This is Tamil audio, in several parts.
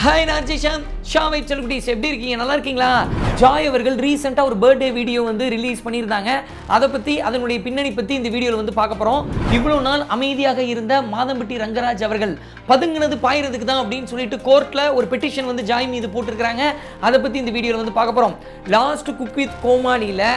ஹாய் நான் ஜிஷாம் ஷாவை செல்குட்டீஸ் எப்படி இருக்கீங்க? நல்லா இருக்கீங்களா? ஜாய் அவர்கள் ரீசெண்டாக ஒரு பர்த்டே வீடியோ வந்து ரிலீஸ் பண்ணியிருந்தாங்க. அதை பற்றி அதனுடைய பின்னணி பற்றி இந்த வீடியோவில் வந்து பார்க்க போகிறோம் இவ்வளோ நாள் அமைதியாக இருந்த மாதம்பட்டி ரங்கராஜ் அவர்கள் பதுங்கினது பாயிறதுக்கு தான் அப்படின்னு சொல்லிட்டு கோர்ட்டில் ஒரு பெட்டிஷன் வந்து ஜாய் மீது போட்டிருக்கிறாங்க. அதை பற்றி இந்த வீடியோவில் வந்து பார்க்க போகிறோம் லாஸ்ட் குக் வித் கோமாளியில்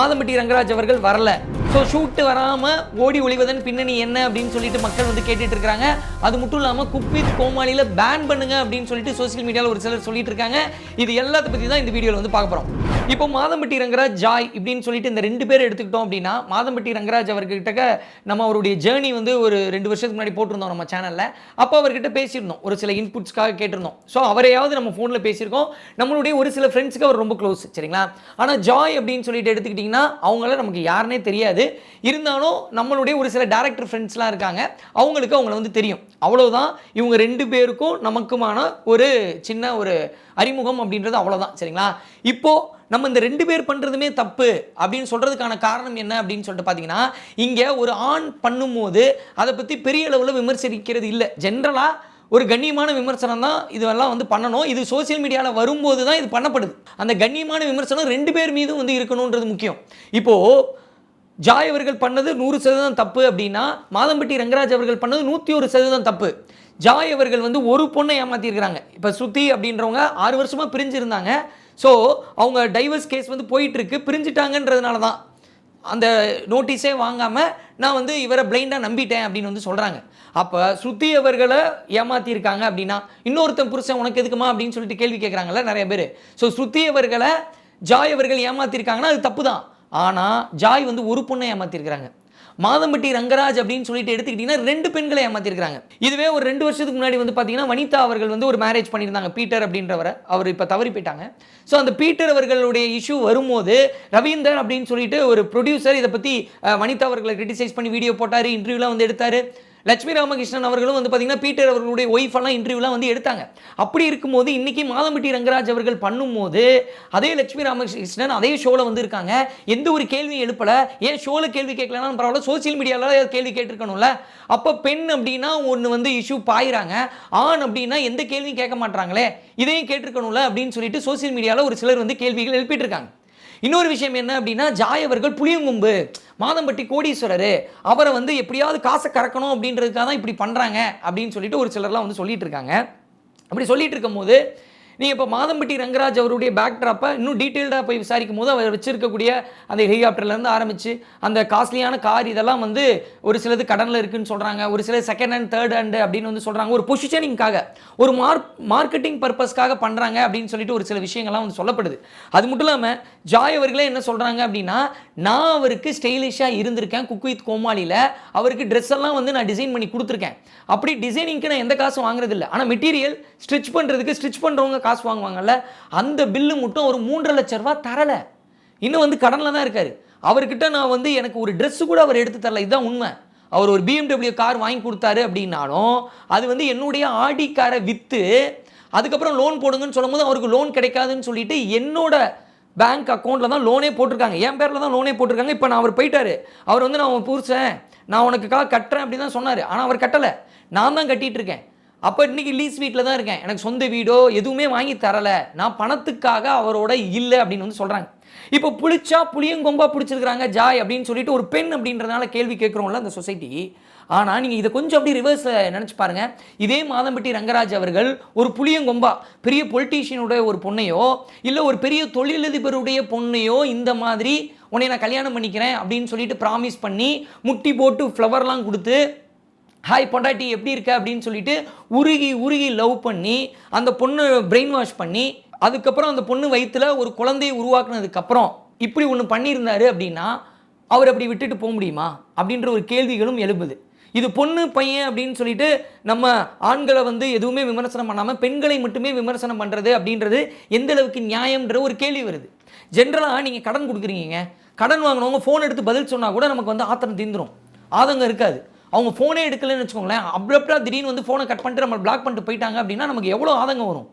மாதம்பட்டி ரங்கராஜ் அவர்கள் வரல. ஸோ ஷூட்டு வராமல் ஓடி ஒளிவதன் பின்னணி என்ன அப்படின்னு சொல்லிட்டு மக்கள் வந்து கேட்டுட்டு இருக்காங்க. அது மட்டும் இல்லாமல் குப்பித் கோமாளியில் பேன் பண்ணுங்க அப்படின்னு சொல்லிட்டு சோஷியல் மீடியாவில் ஒரு சிலர் சொல்லிட்டு இருக்காங்க. இது எல்லாத்த பற்றி தான் இந்த வீடியோவில் வந்து பார்க்க போகிறோம் இப்போ மாதம்பட்டி ரங்கராஜ் ஜாய் இப்படின்னு சொல்லிட்டு இந்த ரெண்டு பேர் எடுத்துக்கிட்டோம் அப்படின்னா மாதம்பட்டி ரங்கராஜ் அவர்கிட்ட நம்ம அவருடைய ஜேர்னி வந்து ஒரு ரெண்டு வருஷத்துக்கு முன்னாடி போட்டிருந்தோம் நம்ம சேனலில் அப்போ அவர்கிட்ட பேசியிருந்தோம். ஒரு சில இன்புட்ஸ்க்காக கேட்டிருந்தோம். ஸோ அவரையாவது நம்ம ஃபோனில் பேசியிருக்கோம். நம்மளுடைய ஒரு சில ஃப்ரெண்ட்ஸுக்கு அவர் ரொம்ப க்ளோஸ் சரிங்களா? ஆனால் ஜாய் அப்படின்னு சொல்லிட்டு எடுத்துக்கிட்டிங்கன்னா அவங்கள நமக்கு யாருனே தெரியாது. இருந்தாலும் நம்மளுடைய ஒரு சில டேரக்டர் ஃப்ரெண்ட்ஸ்லாம் இருக்காங்க. அவங்களுக்கு அவங்கள வந்து தெரியும். அவ்வளோதான் இவங்க ரெண்டு பேருக்கும் நமக்குமான ஒரு சின்ன ஒரு அறிமுகம் அப்படின்றது அவ்வளோதான் சரிங்களா? இப்போது நம்ம இந்த ரெண்டு பேர் பண்ணுறதுமே தப்பு அப்படின்னு சொல்கிறதுக்கான காரணம் என்ன அப்படின்னு சொல்லிட்டு பார்த்தீங்கன்னா இங்கே ஒரு ஆண் பண்ணும்போது அதை பற்றி பெரிய அளவில் விமர்சிக்கிறது இல்லை. ஜென்ரலாக ஒரு கண்ணியமான விமர்சனம் தான் இதெல்லாம் வந்து பண்ணணும். இது சோஷியல் மீடியாவில் வரும்போது தான் இது பண்ணப்படுது. அந்த கண்ணியமான விமர்சனம் ரெண்டு பேர் மீதும் வந்து இருக்கணுன்றது முக்கியம். இப்போது ஜாய் அவர்கள் பண்ணது நூறு சதவீதம் தப்பு அப்படின்னா மாதம்பட்டி ரங்கராஜ் அவர்கள் பண்ணது நூற்றி ஒரு சதவீதம் தப்பு. ஜாய் அவர்கள் வந்து ஒரு பொண்ணை ஏமாத்திருக்கிறாங்க. இப்போ சுத்தி அப்படின்றவங்க ஆறு வருஷமாக பிரிஞ்சிருந்தாங்க. ஸோ அவங்க டைவர்ஸ் கேஸ் வந்து போயிட்டுருக்கு. பிரிஞ்சிட்டாங்கன்றதுனால தான் அந்த நோட்டீஸே வாங்காமல் நான் வந்து இவரை பிளைண்டாக நம்பிட்டேன் அப்படின்னு வந்து சொல்கிறாங்க அப்போ ஸ்ருதி அவர்களை ஏமாத்தியிருக்காங்க அப்படின்னா இன்னொருத்தன் புருஷன் உனக்கு எதுக்குமா அப்படின்னு சொல்லிட்டு கேள்வி கேட்குறாங்கல்ல நிறைய பேர். ஸோ ஸ்ருதி அவர்களை ஜாய் அவர்கள் ஏமாத்திருக்காங்கன்னா அது தப்பு தான் ஆனால் ஜாய் வந்து ஒரு பொண்ணை ஏமாத்திருக்கிறாங்க. மாதம்பட்டி ரங்கராஜ் அப்படின்னு சொல்லிட்டு எடுத்துக்கிட்டிங்கன்னா ரெண்டு பெண்களை ஏமாத்திருக்காங்க இதுவே ஒரு ரெண்டு வருஷத்துக்கு முன்னாடி வந்து பார்த்தீங்கன்னா வனிதா அவர்கள் வந்து ஒரு மேரேஜ் பண்ணியிருந்தாங்க பீட்டர் அப்படின்றவரை. அவர் இப்போ தவறி போயிட்டாங்க. ஸோ அந்த பீட்டர் அவர்களுடைய இஷ்யூ வரும்போது ரவீந்தர் அப்படின்னு சொல்லிட்டு ஒரு ப்ரொடியூசர் இதை பற்றி வனிதா அவர்களை கிரிட்டிசைஸ் பண்ணி வீடியோ போட்டார் இன்டர்வியூலாம் வந்து எடுத்தார். லட்சுமி ராமகிருஷ்ணன் அவர்களும் வந்து பார்த்தீங்கன்னா பீட்டர் அவர்களுடைய ஒய்ஃப் எல்லாம் இன்டர்வியூலாம் வந்து எடுத்தாங்க. அப்படி இருக்கும்போது இன்றைக்கி மாதம்பட்டி ரங்கராஜ் அவர்கள் பண்ணும்போது அதே லட்சுமி ராமகிருஷ்ணன் அதே ஷோவில் வந்து இருக்காங்க. எந்த ஒரு கேள்வியும் எழுப்பலை. ஏன் ஷோவில் கேள்வி கேட்கலன்னா பரவாயில்ல. சோசியல் மீடியாவில் கேள்வி கேட்டிருக்கணும்ல. அப்போ பெண் அப்படின்னா ஒன்று வந்து இஷ்யூ பாயிறாங்க. ஆண் அப்படின்னா எந்த கேள்வியும் கேட்க மாட்டாங்களே இதையும் கேட்டிருக்கணும்ல அப்படின்னு சொல்லிட்டு சோசியல் மீடியாவில் ஒரு சிலர் வந்து கேள்விகள் எழுப்பிட்டு இருக்காங்க. இன்னொரு விஷயம் என்ன அப்படின்னா ஜாய் அவர்கள் புளியங்கும்பு மாதம்பட்டி கோடீஸ்வரர் அவரை வந்து எப்படியாவது காசை கறக்கணும் அப்படின்றதுக்காக தான் இப்படி பண்ணுறாங்க அப்படின்னு சொல்லிட்டு ஒரு சிலர்லாம் வந்து சொல்லிட்டு இருக்காங்க. அப்படி சொல்லிட்டு இருக்கும்போது நீங்கள் இப்போ மாதம்பட்டி ரங்கராஜ் அவருடைய பேக்ட்ராப்பை இன்னும் டீட்டெயில்டாக போய் விசாரிக்கும் போது அவர் வச்சிருக்கக்கூடிய அந்த ஹெலிகாப்டர்லேருந்து ஆரம்பித்து அந்த காஸ்ட்லியான கார் இதெல்லாம் வந்து ஒரு சிலது கடனில் இருக்குன்னு சொல்கிறாங்க ஒரு சில செகண்ட் ஹேண்ட் தேர்ட் ஹேண்டு அப்படின்னு வந்து சொல்கிறாங்க ஒரு பொசிஷனிங்காக ஒரு மார்க் மார்க்கெட்டிங் பர்பஸ்க்காக பண்ணுறாங்க அப்படின்னு சொல்லிட்டு ஒரு சில விஷயங்கள்லாம் வந்து சொல்லப்படுது. அது மட்டும் இல்லாமல் ஜாய் அவர்களே என்ன சொல்கிறாங்க அப்படின்னா நான் அவருக்கு ஸ்டைலிஷாக இருந்திருக்கேன் குக் வித் கோமாளியில் அவருக்கு ட்ரெஸ் எல்லாம் வந்து நான் டிசைன் பண்ணி கொடுத்துருக்கேன். அப்படி டிசைனிங்க்கு நான் எந்த காசும் வாங்குறது இல்லை ஆனால் மெட்டீரியல் ஸ்டிச் பண்ணுறதுக்கு ஸ்டிச் பண்ணுறவங்க காசு வாங்குவாங்கல்ல அந்த பில்லு மட்டும் ஒரு மூன்றரை லட்ச ரூபா தரலை. இன்னும் வந்து கடனில் தான் இருக்கார். அவர்கிட்ட நான் வந்து எனக்கு ஒரு ட்ரெஸ்ஸு கூட அவர் எடுத்து தரல. இதுதான் உண்மை. அவர் ஒரு பிஎம்டபிள்யூ கார் வாங்கி கொடுத்தாரு அப்படின்னாலும் அது வந்து என்னுடைய ஆடி காரை விற்று அதுக்கப்புறம் லோன் போடுங்கன்னு சொல்லும்போது அவருக்கு லோன் கிடைக்காதுன்னு சொல்லிட்டு என்னோட பேங்க் அக்கௌண்ட்டில் தான் லோனே போட்டிருக்காங்க. என் பேரில் தான் லோனே போட்டிருக்காங்க. இப்போ நான் அவர் போயிட்டாரு. அவர் வந்து நான் உன் புருஷன் நான் உனக்குக்காக கட்டுறேன் அப்படின்னு தான் சொன்னார். ஆனால் அவர் கட்டலை. நான் தான் கட்டிகிட்டு இருக்கேன். அப்போ இன்றைக்கி லீஸ் வீட்டில் தான் இருக்கேன். எனக்கு சொந்த வீடோ எதுவுமே வாங்கி தரலை. நான் பணத்துக்காக அவரோட இல்லை அப்படின்னு வந்து சொல்கிறாங்க இப்போ புளிச்சா புளியங்கொம்பா பிடிச்சிருக்கிறாங்க ஜாய் அப்படின்னு சொல்லிட்டு ஒரு பெண் அப்படின்றதுனால கேள்வி கேட்குறோம்ல அந்த சொசைட்டி. ஆனால் நீங்கள் இதை கொஞ்சம் அப்படி ரிவர்ஸ் நினச்சி பாருங்கள் இதே மாதம்பட்டி ரங்கராஜ் அவர்கள் ஒரு புளியங்கொம்பா பெரிய பொலிட்டீஷியனுடைய ஒரு பொண்ணையோ இல்லை ஒரு பெரிய தொழிலதிபருடைய பொண்ணையோ இந்த மாதிரி உன்னை நான் கல்யாணம் பண்ணிக்கிறேன் அப்படின்னு சொல்லிட்டு ப்ராமிஸ் பண்ணி முட்டி போட்டு ஃப்ளவர்லாம் கொடுத்து ஹாய் பொண்டாட்டி எப்படி இருக்க? அப்படின்னு சொல்லிட்டு உருகி உருகி லவ் பண்ணி அந்த பொண்ணு பிரெயின் வாஷ் பண்ணி அதுக்கப்புறம் அந்த பொண்ணு வயிற்றுல ஒரு குழந்தையை உருவாக்குனதுக்கப்புறம் இப்படி ஒன்று பண்ணியிருந்தாரு அப்படின்னா அவர் அப்படி விட்டுட்டு போக முடியுமா? அப்படின்ற ஒரு கேள்விகளும் எழுப்புது இது பொண்ணு பையன் அப்படின்னு சொல்லிட்டு நம்ம ஆண்களை வந்து எதுவுமே விமர்சனம் பண்ணாமல் பெண்களை மட்டுமே விமர்சனம் பண்ணுறது அப்படின்றது எந்த அளவுக்கு நியாயம்ன்ற ஒரு கேள்வி வருது. ஜென்ரலாக நீங்கள் கடன் கொடுக்குறீங்க. கடன் வாங்கினவங்க ஃபோன் எடுத்து பதில் சொன்னால் கூட நமக்கு வந்து ஆத்திரம் தீந்துடும் ஆதங்கம் இருக்காது. அவங்க ஃபோனே எடுக்கலைன்னு வச்சுக்கோங்களேன் அப்ரப்டாக திடீர்னு வந்து ஃபோனை கட் பண்ணிட்டு நம்ம பிளாக் பண்ணிட்டு போயிட்டாங்க அப்படின்னா நமக்கு எவ்வளோ ஆதங்கம் வரும்?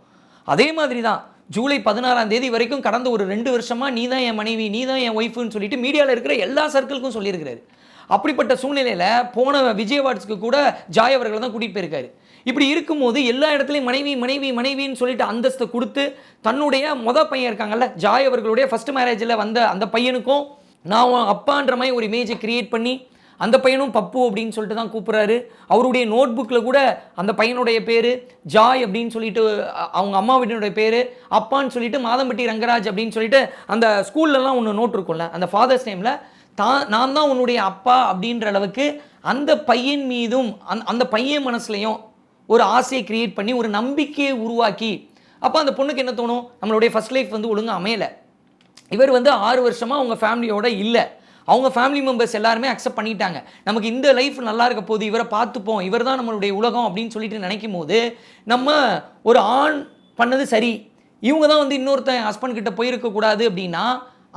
அதே மாதிரி தான் ஜூலை பதினாறாம் தேதி வரைக்கும் கடந்த ஒரு ரெண்டு வருஷமாக நீ தான் என் மனைவி நீ தான் என் ஒய்ஃபுன்னு சொல்லிட்டு மீடியாவில் இருக்கிற எல்லா சர்க்கிளுக்கும் சொல்லியிருக்கிறாரு. அப்படிப்பட்ட சூழ்நிலையில் போன விஜயவாட்ஸ்க்கு கூட ஜாய் அவர்கள் தான் கூட்டிகிட்டு போயிருக்காரு. இப்படி இருக்கும்போது எல்லா இடத்துலையும் மனைவி மனைவி மனைவின்னு சொல்லிட்டு அந்தஸ்தை கொடுத்து தன்னுடைய மொத பையன் இருக்காங்கல்ல ஜாய் அவர்களுடைய ஃபஸ்ட் மேரேஜில் வந்த அந்த பையனுக்கும் நான் அப்பான்ற மாதிரி ஒரு இமேஜை கிரியேட் பண்ணி அந்த பையனும் பப்பு அப்படின்னு சொல்லிட்டு தான் கூப்பிட்றாரு. அவருடைய நோட் புக்கில் கூட அந்த பையனுடைய பேர் ஜாய் அப்படின்னு சொல்லிட்டு அவங்க அம்மா வீட்டினுடைய பேர் அப்பான்னு சொல்லிட்டு மாதம்பட்டி ரங்கராஜ் அப்படின்னு சொல்லிட்டு அந்த ஸ்கூல்லலாம் ஒன்று நோட் இருக்கும்ல அந்த ஃபாதர்ஸ் நேமில் தான் நான் தான் உன்னுடைய அப்பா அப்படின்ற அளவுக்கு அந்த பையன் மீதும் அந் அந்த பையன் மனசுலையும் ஒரு ஆசையை கிரியேட் பண்ணி ஒரு நம்பிக்கையை உருவாக்கி அப்போ அந்த பொண்ணுக்கு என்ன தோணும்? நம்மளுடைய ஃபர்ஸ்ட் லைஃப் வந்து ஒழுங்காக அமையலை. இவர் வந்து ஆறு வருஷமாக அவங்க ஃபேமிலியோட இல்லை. அவங்க ஃபேமிலி மெம்பர்ஸ் எல்லாருமே அக்செப்ட் பண்ணிட்டாங்க. நமக்கு இந்த லைஃப் நல்லா இருக்க போது இவரை பார்த்துப்போம். இவர் தான் நம்மளுடைய உலகம் அப்படின்னு சொல்லிட்டு நினைக்கும் போது நம்ம ஒரு ஆண் பண்ணது சரி. இவங்க தான் வந்து இன்னொருத்தன் ஹஸ்பண்ட் கிட்ட போயிருக்கக்கூடாது அப்படின்னா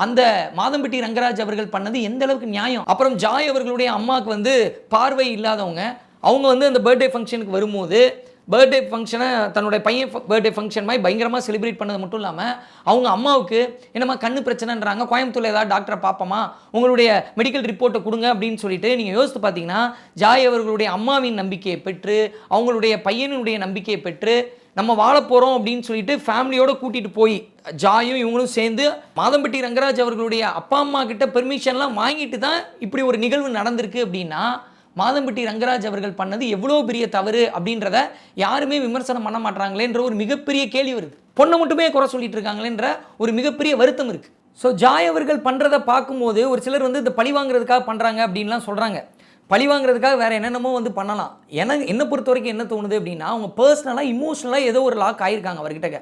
அந்த மாதம்பட்டி ரங்கராஜ் அவர்கள் பண்ணது எந்த அளவுக்கு நியாயம்? அப்புறம் ஜாய் அவர்களுடைய அம்மாவுக்கு வந்து பார்வை இல்லாதவங்க அவங்க வந்து அந்த பர்த்டே ஃபங்க்ஷனுக்கு வரும்போது பர்த்டே ஃபங்க்ஷனை தன்னுடைய பையன் பர்த்டே ஃபங்க்ஷன் மாதிரி பயங்கரமாக செலிப்ரேட் பண்ணது மட்டும் இல்லாமல் அவங்க அம்மாவுக்கு என்னம்மா கண்ணு பிரச்சனைன்றாங்க கோயம்புத்தூர்ல ஏதாவது டாக்டரை பார்ப்போமா உங்களுடைய மெடிக்கல் ரிப்போர்ட்டை கொடுங்க அப்படின்னு சொல்லிட்டு நீங்கள் யோசித்து பார்த்தீங்கன்னா ஜாய் அவர்களுடைய அம்மாவின் நம்பிக்கையை பெற்று அவங்களுடைய பையனுடைய நம்பிக்கையை பெற்று நம்ம வாழ போகிறோம் அப்படின்னு சொல்லிட்டு ஃபேமிலியோட கூட்டிகிட்டு போய் ஜாயும் இவங்களும் சேர்ந்து மாதம்பட்டி ரங்கராஜ் அவர்களுடைய அப்பா அம்மா கிட்ட பெர்மிஷன்லாம் வாங்கிட்டு தான் இப்படி ஒரு நிகழ்வு நடந்திருக்கு அப்படின்னா மாதம்பட்டி ரங்கராஜ் அவர்கள் பண்ணது எவ்வளோ பெரிய தவறு அப்படின்றத யாருமே விமர்சனம் பண்ண மாட்டாங்களேன்ற ஒரு மிகப்பெரிய கேள்வி வருது. பொண்ணை மட்டுமே குறை சொல்லிட்டு இருக்காங்களேன்ற ஒரு மிகப்பெரிய வருத்தம் இருக்கு. ஸோ ஜாய் அவர்கள் பண்ணுறதை பார்க்கும்போது ஒரு சிலர் வந்து இந்த பழி வாங்குறதுக்காக பண்ணுறாங்க அப்படின்லாம் சொல்கிறாங்க பழி வாங்குறதுக்காக வேறு என்னென்னமோ வந்து பண்ணலாம். எனக்கு என்னை பொறுத்த வரைக்கும் என்ன தோணுது அப்படின்னா அவங்க பர்சனலாக இமோஷனலாக ஏதோ ஒரு லாக் ஆயிருக்காங்க அவர்கிட்ட.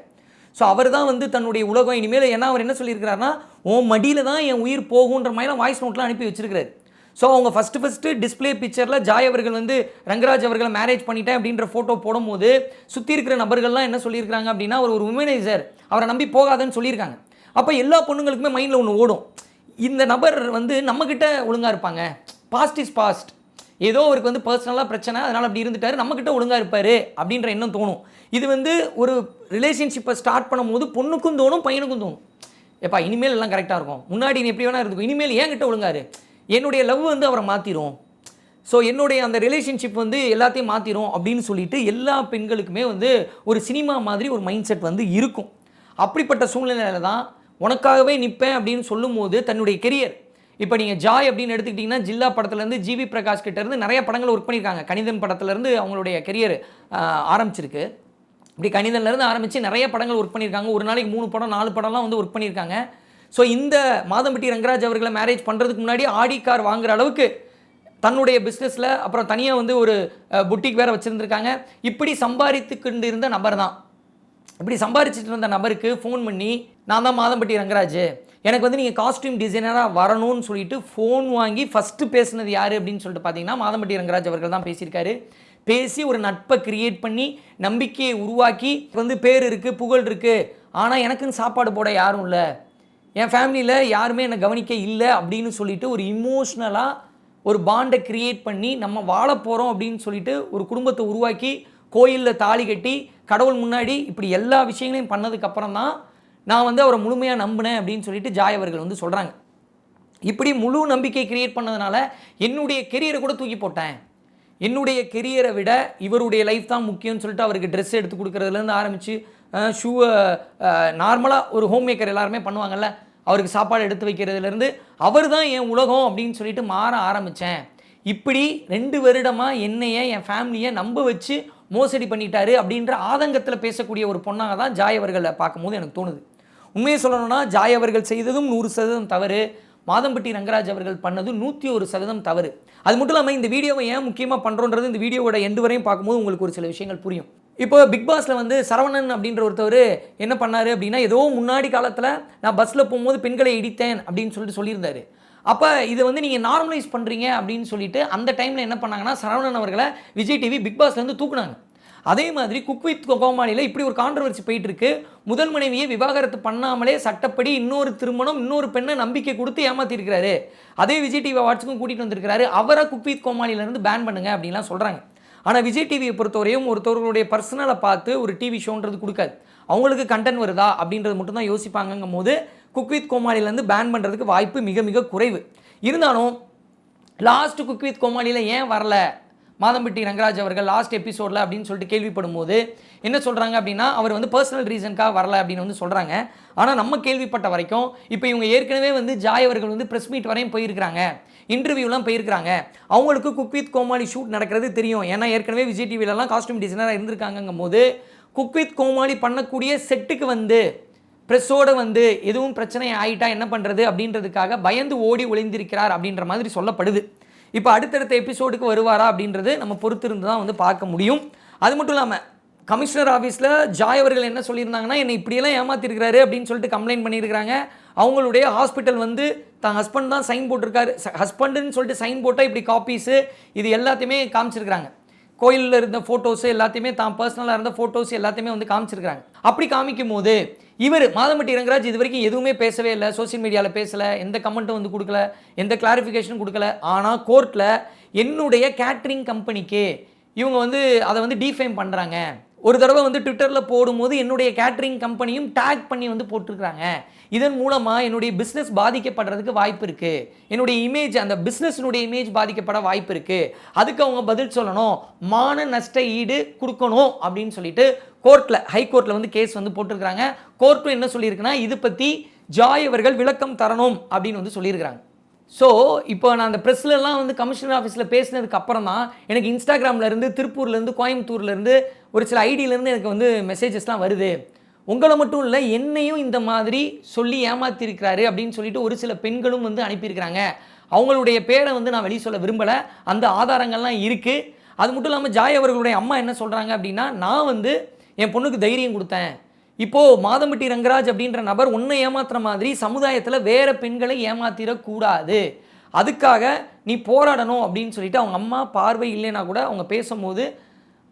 ஸோ அவர் தான் வந்து தன்னுடைய உலகம் இனிமேல் ஏன்னா அவர் என்ன சொல்லியிருக்கிறாருன்னா உன் மடியில் தான் என் உயிர் போகுன்ற மாதிரிலாம் வாய்ஸ் நோட்லாம் அனுப்பி வச்சிருக்கிறாரு. ஸோ அவங்க ஃபஸ்ட்டு ஃபஸ்ட்டு டிஸ்ப்ளே பிக்சரில் ஜாய் அவர்கள் வந்து ரங்கராஜ் அவர்களை மேரேஜ் பண்ணிட்டேன் அப்படின்ற ஃபோட்டோ போடும்போது சுற்றி இருக்கிற நபர்கள்லாம் என்ன சொல்லியிருக்காங்க அப்படின்னா ஒரு உமனைசர் அவரை நம்பி போகாதன்னு சொல்லியிருக்காங்க. அப்போ எல்லா பொண்ணுங்களுக்குமே மைண்டில் ஒன்று ஓடும். இந்த நபர் வந்து நம்மக்கிட்ட ஒழுங்காக இருப்பாங்க. பாஸ்ட் இஸ் பாஸ்ட் ஏதோ அவருக்கு வந்து பர்சனலாக பிரச்சனை அதனால் அப்படி இருந்துட்டார். நம்மக்கிட்ட ஒழுங்காக இருப்பார் அப்படின்ற எண்ணம் தோணும். இது வந்து ஒரு ரிலேஷன்ஷிப்பை ஸ்டார்ட் பண்ணும்போது பொண்ணுக்கும் தோணும் பையனுக்கும் தோணும். எப்பா இனிமேல் எல்லாம் கரெக்டாக இருக்கும். முன்னாடி நீ எப்படி வேணால் இருக்கும் இனிமேல் ஏன் கிட்ட ஒழுங்காரு. என்னுடைய லவ் வந்து அவரை மாற்றிரும் ஸோ என்னுடைய அந்த ரிலேஷன்ஷிப் வந்து எல்லாத்தையும் மாற்றிரும் அப்படின்னு சொல்லிட்டு எல்லா பெண்களுக்குமே வந்து ஒரு சினிமா மாதிரி ஒரு மைண்ட் செட் வந்து இருக்கும். அப்படிப்பட்ட சூழ்நிலையில தான் உனக்காகவே நிற்பேன் அப்படின்னு சொல்லும்போது தன்னுடைய கெரியர் இப்போ நீங்கள் ஜாய் அப்படின்னு எடுத்துக்கிட்டிங்கன்னா ஜில்லா படத்துலேருந்து ஜிவி பிரகாஷ் கிட்டேருந்து நிறைய படங்கள் ஒர்க் பண்ணியிருக்காங்க. கணிதன் படத்துலேருந்து அவங்களுடைய கெரியர் ஆரம்பிச்சிருக்கு. இப்படி கணிதன்லேருந்து ஆரம்பித்து நிறைய படங்கள் ஒர்க் பண்ணியிருக்காங்க. ஒரு நாளைக்கு மூணு படம் நாலு படம்லாம் வந்து ஒர்க் பண்ணியிருக்காங்க. ஸோ இந்த மாதம்பட்டி ரங்கராஜ் அவர்களை மேரேஜ் பண்ணுறதுக்கு முன்னாடி ஆடி கார் வாங்குற அளவுக்கு தன்னுடைய பிஸ்னஸில் அப்புறம் தனியாக வந்து ஒரு புட்டிக் வேற வச்சுருந்துருக்காங்க. இப்படி சம்பாதித்து கொண்டு இருந்த நபர் தான். இப்படி சம்பாரிச்சிட்டு இருந்த நபருக்கு ஃபோன் பண்ணி நான் தான் மாதம்பட்டி ரங்கராஜ். எனக்கு வந்து நீங்கள் காஸ்டியூம் டிசைனராக வரணும்னு சொல்லிட்டு ஃபோன் வாங்கி ஃபஸ்ட்டு பேசுனது யார் அப்படின்னு சொல்லிட்டு பார்த்தீங்கன்னா மாதம்பட்டி ரங்கராஜ் அவர்கள் தான் பேசியிருக்காரு. பேசி ஒரு நட்பை கிரியேட் பண்ணி நம்பிக்கையை உருவாக்கி வந்து பேர் இருக்குது புகழ் இருக்குது ஆனால் எனக்குன்னு சாப்பாடு போட யாரும் இல்லை. என் ஃபேமிலியில் யாருமே என்னை கவனிக்க இல்லை அப்படின்னு சொல்லிட்டு ஒரு இமோஷ்னலாக ஒரு பாண்டை கிரியேட் பண்ணி நம்ம வாழ போகிறோம் அப்படின்னு சொல்லிட்டு ஒரு குடும்பத்தை உருவாக்கி கோயிலில் தாலி கட்டி கடவுள் முன்னாடி இப்படி எல்லா விஷயங்களையும் பண்ணதுக்கப்புறம் தான் நான் வந்து அவரை முழுமையாக நம்பினேன் அப்படின்னு சொல்லிட்டு ஜாய் அவர்கள் வந்து சொல்கிறாங்க இப்படி முழு நம்பிக்கை கிரியேட் பண்ணதுனால என்னுடைய கெரியரை கூட தூக்கி போட்டேன். என்னுடைய கெரியரை விட இவருடைய லைஃப் தான் முக்கியம்னு சொல்லிட்டு அவருக்கு ட்ரெஸ் எடுத்து கொடுக்குறதுலேருந்து ஆரம்பித்து ஷூவை நார்மலாக ஒரு ஹோம் மேக்கர் எல்லாருமே பண்ணுவாங்கல்ல அவருக்கு சாப்பாடு எடுத்து வைக்கிறதுலேருந்து அவர் தான் என் உலகம் அப்படின்னு சொல்லிட்டு மாற ஆரம்பித்தேன். இப்படி ரெண்டு வருடமாக என்னைய என் ஃபேமிலியை நம்ப வச்சு மோசடி பண்ணிட்டாரு அப்படின்ற ஆதங்கத்தில் பேசக்கூடிய ஒரு பொண்ணாக தான் ஜாய் அவர்களை பார்க்கும்போது எனக்கு தோணுது. உண்மையை சொல்லணும்னா ஜாய் அவர்கள் செய்ததும் நூறு சதவீதம் தவறு. மாதம்பட்டி ரங்கராஜ் அவர்கள் பண்ணது நூற்றி ஒரு சதவீதம் தவறு. அது மட்டும் இல்லாமல் இந்த வீடியோவை ஏன் முக்கியமாக பண்ணுறோன்றது இந்த வீடியோவோட எண்டு வரையும் பார்க்கும்போது உங்களுக்கு ஒரு சில விஷயங்கள் புரியும். இப்போ பிக் பாஸில் வந்து சரவணன் அப்படின்ற ஒருத்தவர் என்ன பண்ணாரு அப்படின்னா ஏதோ முன்னாடி காலத்தில் நான் பஸ்ஸில் போகும்போது பெண்களை இடித்தேன் அப்படின்னு சொல்லிட்டு சொல்லியிருந்தாரு. அப்போ இதை வந்து நீங்கள் நார்மலைஸ் பண்ணுறீங்க அப்படின்னு சொல்லிட்டு அந்த டைமில் என்ன பண்ணாங்கன்னா சரவணன் அவர்களை விஜய் டிவி பிக் பாஸ்லேருந்து தூக்குனாங்க. அதே மாதிரி குக் வித் கோமாளியில் இப்படி ஒரு கான்ட்ரவர்சி போயிட்டு இருக்கு முதல் மனைவியை விவாகரத்து பண்ணாமலே சட்டப்படி இன்னொரு திருமணம் இன்னொரு பெண்ணை நம்பிக்கை கொடுத்து ஏமாத்திருக்கிறாரு. அதே விஜய் டிவி அவார்ட்ஸுக்கும் கூட்டிகிட்டு வந்திருக்கிறாரு. அவரை குக் வித் கோமாளியிலேருந்து பேன் பண்ணுங்க அப்படின்லாம் சொல்கிறாங்க ஆனால் விஜய் டிவியை பொறுத்தவரையும் ஒருத்தவர்களுடைய பர்சனலை பார்த்து ஒரு டிவி ஷோன்றது கொடுக்காது. அவங்களுக்கு கண்டென்ட் வருதா அப்படின்றது மட்டும்தான் யோசிப்பாங்கங்கும் போது குக் வித் கோமாளிலேருந்து பேன் பண்ணுறதுக்கு வாய்ப்பு மிக மிக குறைவு. இருந்தாலும் லாஸ்ட் குக் வித் கோமாளியில் ஏன் வரல? மாதம்பட்டி ரங்கராஜ் அவர்கள் லாஸ்ட் எபிசோடில் அப்படின்னு சொல்லிட்டு கேள்விப்படும் போது என்ன சொல்கிறாங்க அப்படின்னா அவர் வந்து பர்சனல் ரீசனுக்காக வரல அப்படின்னு வந்து சொல்கிறாங்க ஆனால் நம்ம கேள்விப்பட்ட வரைக்கும் இப்போ இவங்க ஏற்கனவே வந்து ஜாய் அவர்கள் வந்து ப்ரெஸ் மீட் வரையும் போயிருக்கிறாங்க. இன்டர்வியூலாம் போயிருக்கிறாங்க. அவங்களுக்கு குக் வித் கோமாளி ஷூட் நடக்கிறது தெரியும். ஏன்னா ஏற்கனவே விஜய் டிவிலலாம் காஸ்டியூம் டிசைனராக இருந்திருக்காங்கும் போது குக் வித் கோமாளி பண்ணக்கூடிய செட்டுக்கு வந்து ப்ரெஸ்ஸோடு வந்து எதுவும் பிரச்சனை ஆகிட்டா என்ன பண்ணுறது அப்படின்றதுக்காக பயந்து ஓடி ஒளிந்திருக்கிறார் அப்படின்ற மாதிரி சொல்லப்படுது. இப்போ அடுத்தடுத்த எபிசோடுக்கு வருவாரா அப்படின்றது நம்ம பொறுத்திருந்து தான் வந்து பார்க்க முடியும். அது மட்டும் இல்லாமல் கமிஷனர் ஆஃபீஸில் ஜாய் அவர்கள் என்ன சொல்லியிருந்தாங்கன்னா என்னை இப்படியெல்லாம் ஏமாத்திருக்கிறாரு அப்படின்னு சொல்லிட்டு கம்ப்ளைண்ட் பண்ணியிருக்கிறாங்க. அவங்களுடைய ஹாஸ்பிட்டல் வந்து தான் ஹஸ்பண்ட் தான் சைன் போட்டிருக்காரு. ஹஸ்பண்டுன்னு சொல்லிட்டு சைன் போட்டால் இப்படி காப்பீஸு இது எல்லாத்தையுமே காமிச்சிருக்கிறாங்க. கோயிலில் இருந்த ஃபோட்டோஸ் எல்லாத்தையுமே தான் பர்சனலாக இருந்த ஃபோட்டோஸ் எல்லாத்தையுமே வந்து காமிச்சிருக்கிறாங்க. அப்படி காமிக்கும் போது இவர் மாதம்பட்டி ரங்கராஜ் இது வரைக்கும் எதுவுமே பேசவே இல்லை சோஷியல் மீடியாவில் பேசலை எந்த கமெண்ட்டும் வந்து கொடுக்கல எந்த கிளாரிஃபிகேஷனும் கொடுக்கல. ஆனால் கோர்ட்டில் என்னுடைய கேட்ரிங் கம்பெனிக்கு இவங்க வந்து அதை வந்து டிஃபைம் பண்ணுறாங்க ஒரு தடவை வந்து ட்விட்டரில் போடும்போது என்னுடைய கேட்ரிங் கம்பெனியும் டேக் பண்ணி வந்து போட்டிருக்கிறாங்க. இதன் மூலமாக என்னுடைய பிஸ்னஸ் பாதிக்கப்படுறதுக்கு வாய்ப்பு இருக்குது என்னுடைய இமேஜ் அந்த பிஸ்னஸ்னுடைய இமேஜ் பாதிக்கப்பட வாய்ப்பு இருக்குது அதுக்கு அவங்க பதில் சொல்லணும். மான நஷ்ட ஈடு கொடுக்கணும் அப்படின்னு சொல்லிட்டு கோர்ட்டில் ஹை கோர்ட்டில் வந்து கேஸ் வந்து போட்டிருக்கிறாங்க. கோர்ட்டும் என்ன சொல்லியிருக்குன்னா இது பற்றி ஜாய் அவர்கள் விளக்கம் தரணும் அப்படின்னு வந்து சொல்லியிருக்கிறாங்க. ஸோ இப்போ நான் அந்த ப்ரெஸ்லலாம் வந்து கமிஷனர் ஆஃபீஸில் பேசினதுக்கு அப்புறம் தான் எனக்கு இன்ஸ்டாகிராம்லேருந்து திருப்பூர்லேருந்து கோயம்புத்தூர்லேருந்து ஒரு சில ஐடியிலேருந்து எனக்கு வந்து மெசேஜஸ்லாம் வருது. உங்களை மட்டும் இல்லை என்னையும் இந்த மாதிரி சொல்லி ஏமாத்திருக்கிறாரு அப்படின்னு சொல்லிட்டு ஒரு சில பெண்களும் வந்து அனுப்பியிருக்கிறாங்க. அவங்களுடைய பேரை வந்து நான் வெளியே சொல்ல விரும்பலை. அந்த ஆதாரங்கள்லாம் இருக்குது அது மட்டும் இல்லாமல் ஜாய் அவர்களுடைய அம்மா என்ன சொல்கிறாங்க அப்படின்னா நான் வந்து என் பொண்ணுக்கு தைரியம் கொடுத்தேன். இப்போது மாதம்பட்டி ரங்கராஜ் அப்படின்ற நபர் ஒன்று ஏமாத்துற மாதிரி சமுதாயத்தில் வேறு பெண்களை ஏமாத்திடக்கூடாது அதுக்காக நீ போராடணும் அப்படின்னு சொல்லிட்டு அவங்க அம்மா பார்வை இல்லைன்னா கூட அவங்க பேசும்போது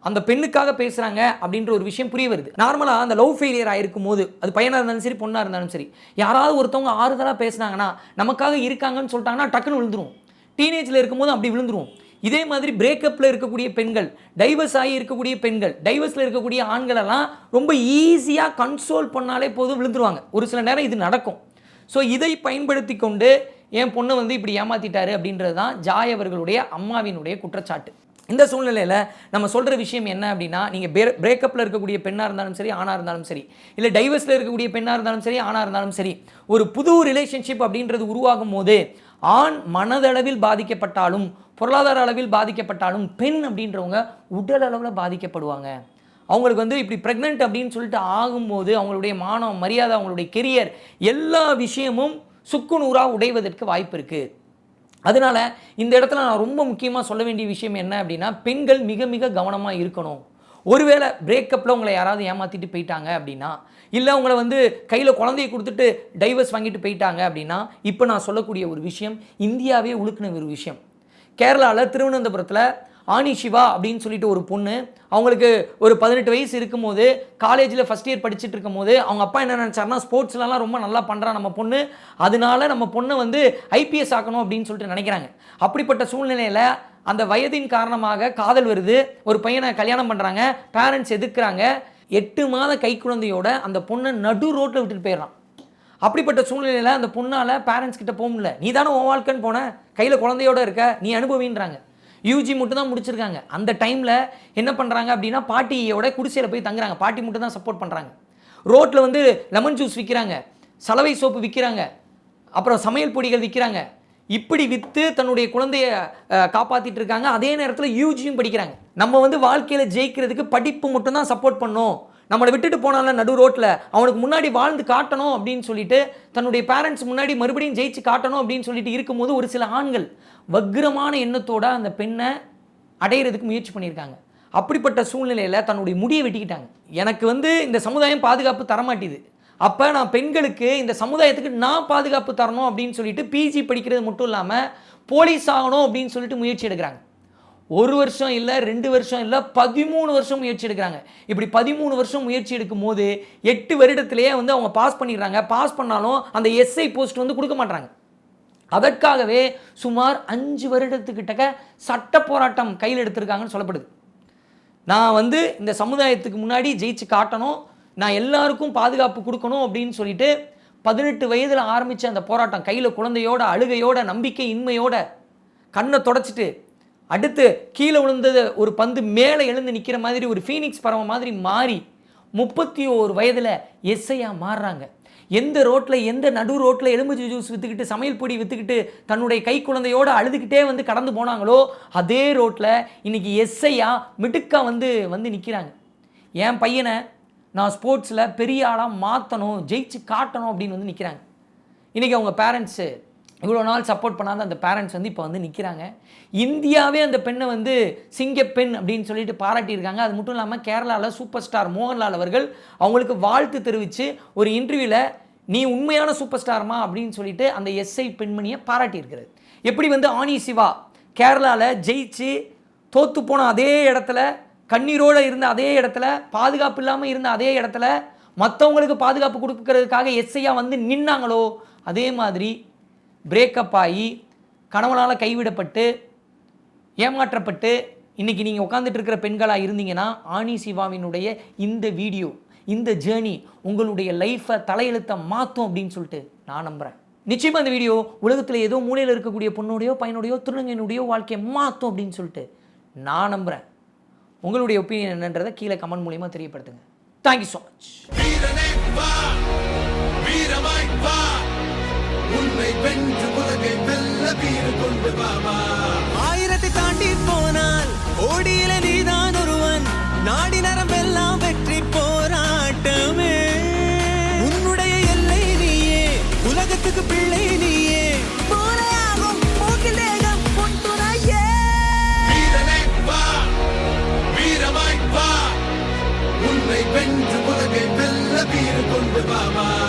அந்த பெண்ணுக்காக பேசுகிறாங்க அப்படின்ற ஒரு விஷயம் புரிய வருது. நார்மலாக அந்த லவ் ஃபெயிலியர் ஆகிருக்கும் போது அது பையனாக இருந்தாலும் சரி பொண்ணாக இருந்தாலும் சரி யாராவது ஒருத்தவங்க ஆறுதலாக பேசுனாங்கன்னா நமக்காக இருக்காங்கன்னு சொல்லிட்டாங்கன்னா டக்குன்னு விழுந்துரும். டீனேஜில் இருக்கும்போது அப்படி விழுந்துரும். இதே மாதிரி பிரேக்கப்பில் இருக்கக்கூடிய பெண்கள் டைவர்ஸ் ஆகி இருக்கக்கூடிய பெண்கள் டைவர்ஸில் இருக்கக்கூடிய ஆண்களெல்லாம் ரொம்ப ஈஸியாக கன்சோல் பண்ணாலே போதும் விழுந்துருவாங்க. ஒரு சில நேரம் இது நடக்கும். ஸோ இதை பயன்படுத்தி கொண்டு என் பொண்ணை வந்து இப்படி ஏமாத்திட்டாரு அப்படின்றது தான் ஜாய் அவர்களுடைய அம்மாவினுடைய குற்றச்சாட்டு. இந்த சூழ்நிலையில் நம்ம சொல்கிற விஷயம் என்ன அப்படின்னா நீங்கள் பிரே பிரேக்கப்பில் இருக்கக்கூடிய பெண்ணாக இருந்தாலும் சரி ஆணாக இருந்தாலும் சரி இல்லை டைவர்ஸில் இருக்கக்கூடிய பெண்ணாக இருந்தாலும் சரி ஆணாக இருந்தாலும் சரி ஒரு புது ரிலேஷன்ஷிப் அப்படின்றது உருவாகும் போது ஆண் மனதளவில் பாதிக்கப்பட்டாலும் பொருளாதார அளவில் பாதிக்கப்பட்டாலும் பெண் அப்படின்றவங்க உடல் அளவில் பாதிக்கப்படுவாங்க. அவங்களுக்கு வந்து இப்படி ப்ரெக்னென்ட் அப்படின்னு சொல்லிட்டு ஆகும்போது அவங்களுடைய மானம் மரியாதை அவங்களுடைய கெரியர் எல்லா விஷயமும் சுக்குநூறாக உடைவதற்கு வாய்ப்பு இருக்குது அதனால இந்த இடத்துல நான் ரொம்ப முக்கியமாக சொல்ல வேண்டிய விஷயம் என்ன அப்படின்னா பெண்கள் மிக மிக கவனமாக இருக்கணும். ஒருவேளை பிரேக்கப்பில் உங்களை யாராவது ஏமாற்றிட்டு போயிட்டாங்க அப்படின்னா இல்லை உங்களை வந்து கையில் குழந்தைய கொடுத்துட்டு டைவர்ஸ் வாங்கிட்டு போயிட்டாங்க அப்படின்னா இப்போ நான் சொல்லக்கூடிய ஒரு விஷயம் இந்தியாவே உழுக்கின ஒரு விஷயம். கேரளாவில் திருவனந்தபுரத்தில் ஆனி சிவா அப்படின்னு சொல்லிட்டு ஒரு பொண்ணு அவங்களுக்கு ஒரு பதினெட்டு வயசு இருக்கும்போது காலேஜில் ஃபஸ்ட் இயர் படிச்சுட்டு இருக்கும்போது அவங்க அப்பா என்ன நினச்சாருன்னா ஸ்போர்ட்ஸ்லலாம் ரொம்ப நல்லா பண்ணுறா நம்ம பொண்ணு அதனால நம்ம பொண்ணை வந்து ஐபிஎஸ் ஆக்கணும் அப்படின்னு சொல்லிட்டு நினைக்கிறாங்க. அப்படிப்பட்ட சூழ்நிலையில் அந்த வயதின் காரணமாக காதல் வருது. ஒரு பையனை கல்யாணம் பண்ணுறாங்க பேரண்ட்ஸ் எதிர்க்கிறாங்க. எட்டு மாத கை குழந்தையோட அந்த பொண்ணை நடு ரோட்டில் விட்டுட்டு போயிடறான். அப்படிப்பட்ட சூழ்நிலையில் அந்த பொண்ணால் பேரண்ட்ஸ் கிட்ட போக முடியல. நீ தானே உன் வாழ்க்கைன்னு போன? கையில் குழந்தையோட இருக்க. நீ அனுபவின்றாங்க. யூஜி மட்டும் தான் முடிச்சிருக்காங்க. அந்த டைமில் என்ன பண்ணுறாங்க அப்படின்னா பாட்டியோட குடிசையில் போய் தங்குறாங்க. பாட்டி மட்டும் தான் சப்போர்ட் பண்ணுறாங்க ரோட்டில் வந்து லெமன் ஜூஸ் விற்கிறாங்க சலவை சோப்பு விற்கிறாங்க அப்புறம் சமையல் பொடிகள் விற்கிறாங்க இப்படி விற்று தன்னுடைய குழந்தைய காப்பாற்றிட்டு இருக்காங்க. அதே நேரத்தில் யூஜியும் படிக்கிறாங்க. நம்ம வந்து வாழ்க்கையில் ஜெயிக்கிறதுக்கு படிப்பு மட்டும்தான் சப்போர்ட் பண்ணோம். நம்மளை விட்டுட்டு போனால நடு ரோட்டில் அவனுக்கு முன்னாடி வாழ்ந்து காட்டணும் அப்படின்னு சொல்லிட்டு தன்னுடைய பேரண்ட்ஸ் முன்னாடி மறுபடியும் ஜெயிச்சு காட்டணும் அப்படின்னு சொல்லிட்டு இருக்கும்போது ஒரு சில ஆண்கள் வக்ரமான எண்ணத்தோட அந்த பெண்ணை அடையிறதுக்கு முயற்சி பண்ணியிருக்காங்க. அப்படிப்பட்ட சூழ்நிலையில் தன்னுடைய முடியை வெட்டிக்கிட்டாங்க. எனக்கு வந்து இந்த சமுதாயம் பாதுகாப்பு தரமாட்டேது. அப்போ நான் பெண்களுக்கு இந்த சமுதாயத்துக்கு நான் பாதுகாப்பு தரணும் அப்படின்னு சொல்லிட்டு பிஜி படிக்கிறது மட்டும் இல்லாமல் போலீஸ் ஆகணும் அப்படின்னு சொல்லிட்டு முயற்சி எடுக்கிறாங்க. ஒரு வருஷம் இல்லை ரெண்டு வருஷம் இல்லை பதிமூணு வருஷம் முயற்சி எடுக்கிறாங்க. இப்படி பதிமூணு வருஷம் முயற்சி எடுக்கும் போது எட்டு வருடத்திலேயே வந்து அவங்க பாஸ் பண்ணிடுறாங்க. பாஸ் பண்ணாலும் அந்த எஸ்ஐ போஸ்ட் வந்து கொடுக்க மாட்டாங்க அதற்காகவே சுமார் அஞ்சு வருடத்துக்கிட்டக்க சட்ட போராட்டம் கையில் எடுத்திருக்காங்கன்னு சொல்லப்படுது. நான் வந்து இந்த சமுதாயத்துக்கு முன்னாடி ஜெயிச்சு காட்டணும். நான் எல்லாருக்கும் பாதுகாப்பு கொடுக்கணும் அப்படின்னு சொல்லிட்டு பதினெட்டு வயதில் ஆரம்பித்த அந்த போராட்டம் கையில் குழந்தையோட அழுகையோட நம்பிக்கை இன்மையோட கண்ணை தொடச்சிட்டு அடுத்து கீழே விழுந்தது ஒரு பந்து மேலே எழுந்து நிற்கிற மாதிரி ஒரு ஃபீனிக்ஸ் பறவை மாதிரி மாறி முப்பத்தி ஓரு வயதில் எஸ்ஐயாக மாறுறாங்க. எந்த ரோட்டில் எந்த நடு ரோட்டில் எலும்புச்சி ஜூஸ் விற்றுக்கிட்டு சமையல் பொடி விற்றுக்கிட்டு தன்னுடைய கை குழந்தையோடு அழுதுகிட்டே வந்து கடந்து போனாங்களோ அதே ரோட்டில் இன்றைக்கி எஸ்ஐயா மிடுக்காக வந்து வந்து நிற்கிறாங்க என் பையனை நான் ஸ்போர்ட்ஸில் பெரிய ஆளாக மாற்றணும் ஜெயிச்சு காட்டணும் அப்படின்னு வந்து நிற்கிறாங்க இன்றைக்கி அவங்க பேரண்ட்ஸு இவ்வளோ நாள் சப்போர்ட் பண்ணாத அந்த பேரண்ட்ஸ் வந்து இப்போ வந்து நிற்கிறாங்க இந்தியாவே அந்த பெண்ணை வந்து சிங்கப்பெண் அப்படின்னு சொல்லிட்டு பாராட்டியிருக்காங்க. அது மட்டும் இல்லாமல் கேரளாவில் சூப்பர் ஸ்டார் மோகன்லால் அவர்கள் அவங்களுக்கு வாழ்த்து தெரிவித்து ஒரு இன்டர்வியூவில் நீ உண்மையான சூப்பர் ஸ்டார்மா அப்படின்னு சொல்லிட்டு அந்த எஸ்ஐ பெண்மணியை பாராட்டியிருக்கிறது எப்படி வந்து ஆனி சிவா கேரளாவில் ஜெயிச்சு தோற்று போன அதே இடத்துல கண்ணீரோடு இருந்த அதே இடத்துல பாதுகாப்பு இல்லாமல் இருந்த அதே இடத்துல மற்றவங்களுக்கு பாதுகாப்பு கொடுக்கறதுக்காக எஸ்ஐயா வந்து நின்னாங்களோ அதே மாதிரி பிரேக்கப் ஆகி கணவனால் கைவிடப்பட்டு ஏமாற்றப்பட்டு இன்னைக்கு நீங்கள் உட்காந்துட்டு இருக்கிற பெண்களாக இருந்தீங்கன்னா ஆனி சிவாவினுடைய இந்த வீடியோ இந்த ஜேர்னி உங்களுடைய லைஃப்பை தலையெழுத்த மாற்றும் அப்படின்னு சொல்லிட்டு நான் நம்புகிறேன் நிச்சயமாக இந்த வீடியோ உலகத்தில் ஏதோ மூலையில் இருக்கக்கூடிய பொண்ணுடையோ பையனுடையோ திருநங்கையினுடையோ வாழ்க்கையை மாற்றும் அப்படின்னு சொல்லிட்டு நான் நம்புகிறேன் உங்களுடைய ஒப்பீனியன் என்னன்றதை கீழே கமெண்ட் மூலியமாக தெரியப்படுத்துங்க. தேங்க்யூ ஸோ மச் உன்னை வென்று உலகை வெல்ல கொண்டு ஆயிரத்தை தாண்டி போனால் ஓடியில நீதான் ஒருவன். நாடி கொண்டு